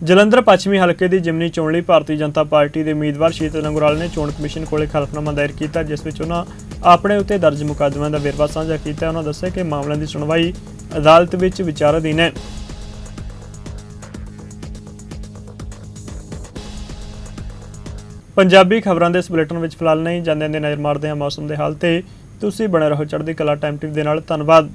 ਜਲੰਧਰ ਪੱਛਮੀ ਹਲਕੇ ਦੀ ਜਿਮਨੀ ਚੋਣ ਲਈ ਭਾਰਤੀ ਜਨਤਾ ਪਾਰਟੀ ਦੇ ਉਮੀਦਵਾਰ ਸ਼ੀਤਲ ਲੰਗੋਰਾਲ ਨੇ ਚੋਣ ਕਮਿਸ਼ਨ ਕੋਲ ਖਲਫਨਾਮਾ ਦਾਇਰ ਕੀਤਾ, ਜਿਸ ਵਿੱਚ ਉਹਨਾਂ ਆਪਣੇ ਉੱਤੇ ਦਰਜ ਮੁਕੱਦਮਿਆਂ ਦਾ ਵੇਰਵਾ ਸਾਂਝਾ ਕੀਤਾ। ਉਹਨਾਂ ਦੱਸਿਆ ਕਿ ਮਾਮਲਿਆਂ ਦੀ ਸੁਣਵਾਈ ਅਦਾਲਤ ਵਿੱਚ ਵਿਚਾਰ ਅਧੀਨ ਹੈ। ਪੰਜਾਬੀ ਖਬਰਾਂ ਦੇ ਇਸ ਬੁਲੇਟਿਨ ਵਿੱਚ ਫਿਲਹਾਲ ਨਹੀਂ ਜਾਂਦੇ ਨੇ ਨਜ਼ਰ ਮਾਰਦੇ ਹਾਂ ਮੌਸਮ ਦੇ ਹਾਲ ਤੇ। ਤੁਸੀਂ ਬਣੇ ਰਹੋ ਚੜ੍ਹਦੀ ਕਲਾ ਟਾਈਮ ਟੀਵੀ ਦੇ ਨਾਲ। ਧੰਨਵਾਦ।